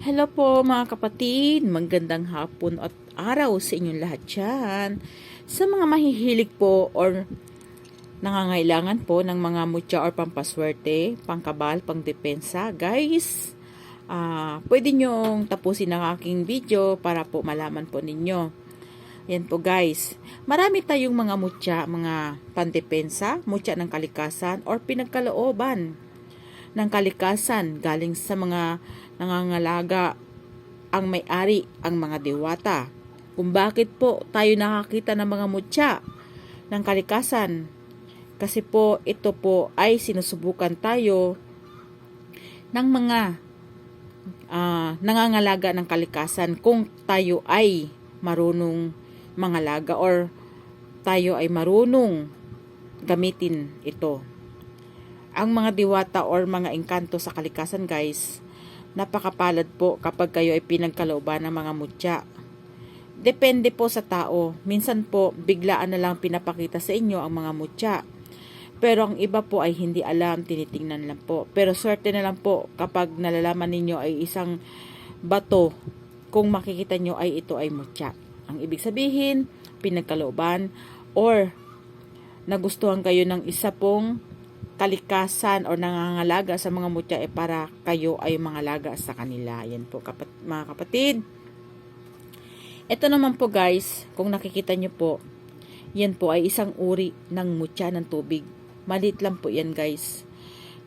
Hello po mga kapatid, magandang hapon at araw sa inyong lahat dyan. Sa mga mahihilig po or nangangailangan po ng mga mutya or pampaswerte, pangkabal, pangdepensa, guys, ah pwede nyong tapusin ang aking video para po malaman po ninyo. Yan po guys, marami tayong mga mutya, mga pandepensa, mutya ng kalikasan or pinagkalooban ng kalikasan galing sa mga nangangalaga ang may-ari ang mga diwata. Kung bakit po tayo nakakita ng mga mutya ng kalikasan? Kasi po ito po ay sinusubukan tayo ng mga ah, nangangalaga ng kalikasan kung tayo ay marunong mangalaga or tayo ay marunong gamitin ito ang mga diwata or mga engkanto sa kalikasan guys, napakapalad po kapag kayo ay pinagkalooban ng mga mutya. Depende po sa tao. Minsan po, biglaan na lang pinapakita sa inyo ang mga mutya. Pero ang iba po ay hindi alam, tinitingnan lang po. Pero swerte na lang po kapag nalalaman ninyo ay isang bato kung makikita nyo ay ito ay mutya. Ang ibig sabihin, pinagkalooban or nagustuhan kayo ng isa pong kalikasan o nangangalaga sa mga mutya eh para kayo ay mangalaga sa kanila. Yan po kapat, mga kapatid. Ito naman po guys, kung nakikita nyo po, yan po ay isang uri ng mutya ng tubig. Malit lang po yan guys.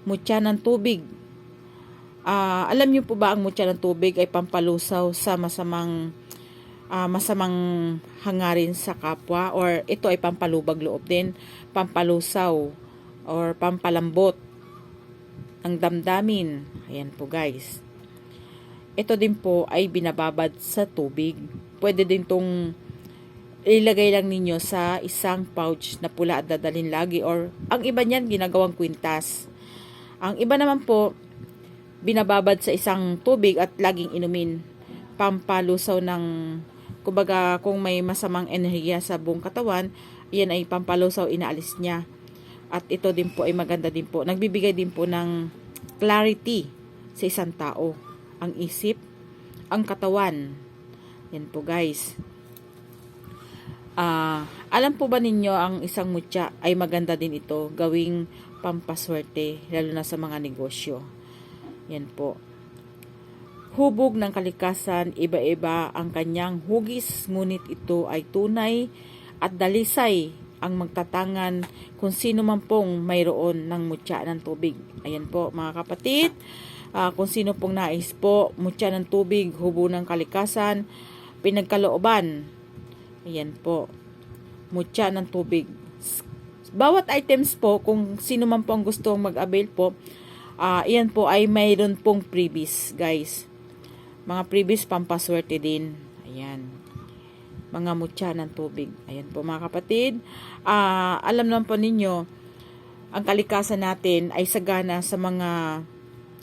Mutya ng tubig. Ah, alam niyo po ba ang mutya ng tubig ay pampalusaw sa masamang ah, masamang hangarin sa kapwa or ito ay pampalubag loob din, pampalusaw or pampalambot ang damdamin. Ayan po guys. Ito din po ay binababad sa tubig. Pwede din tong ilagay lang ninyo sa isang pouch na pula at dadalhin lagi or ang iba niyan ginagawang kwintas. Ang iba naman po binababad sa isang tubig at laging inumin. Pampalusaw ng kumbaga kung may masamang enerhiya sa buong katawan, yan ay pampalusaw inaalis niya. At ito din po ay maganda din po. Nagbibigay din po ng clarity sa isang tao. Ang isip, ang katawan. Yan po guys. Ah, alam po ba ninyo ang isang mutya ay maganda din ito gawing pampaswerte lalo na sa mga negosyo. Yan po. Hubog ng kalikasan, iba-iba ang kanyang hugis, ngunit ito ay tunay at dalisay ang magtatangan kung sino man pong mayroon ng mutya ng tubig. Ayan po mga kapatid, Ah, kung sino pong nais po, mutya ng tubig, hubo ng kalikasan, pinagkalooban. Ayan po, mutya ng tubig. Bawat items po, kung sino man po ang gusto mag-avail po, ah yan po ay mayroon pong freebies, guys. Mga freebies pampaswerte din. Ayan mga mutya ng tubig. Ayan po mga kapatid. Ah, alam naman po ninyo, ang kalikasan natin ay sagana sa mga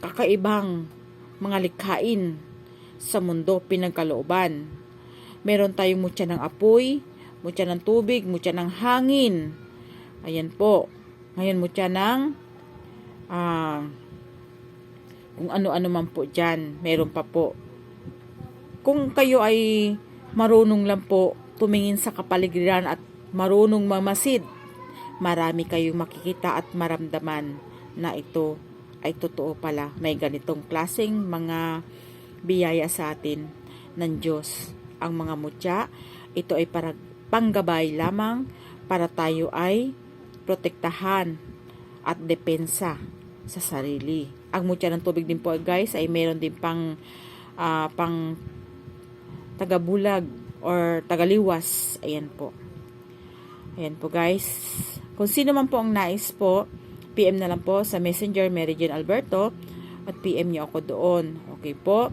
kakaibang mga likhain sa mundo, pinagkalooban. Meron tayong mutya ng apoy, mutya ng tubig, mutya ng hangin. Ayan po. Ngayon mutya ng ah, kung ano-ano man po dyan. Meron pa po. Kung kayo ay marunong lang po tumingin sa kapaligiran at marunong mamasid, marami kayong makikita at maramdaman na ito ay totoo pala. May ganitong klaseng mga biyaya sa atin ng Diyos. Ang mga mutya, ito ay para panggabay lamang para tayo ay protektahan at depensa sa sarili. Ang mutya ng tubig din po guys ay meron din pang ah, pang tagabulag or tagaliwas. Ayan po. Ayan po guys. Kung sino man po ang nais po, PM na lang po sa Messenger Jane Alberto at PM niyo ako doon. Okay po.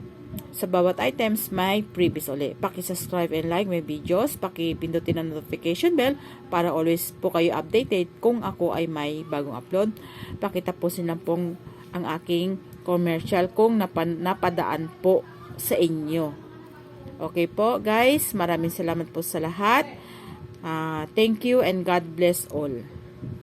Sa bawat items, may previous uli. Paki-subscribe and like my videos. Paki-pindutin ang notification bell para always po kayo updated kung ako ay may bagong upload. Pakitapusin lang pong ang aking commercial kung napadaan po sa inyo. Okay po, guys. Maraming salamat po sa lahat. Ah, thank you and God bless all.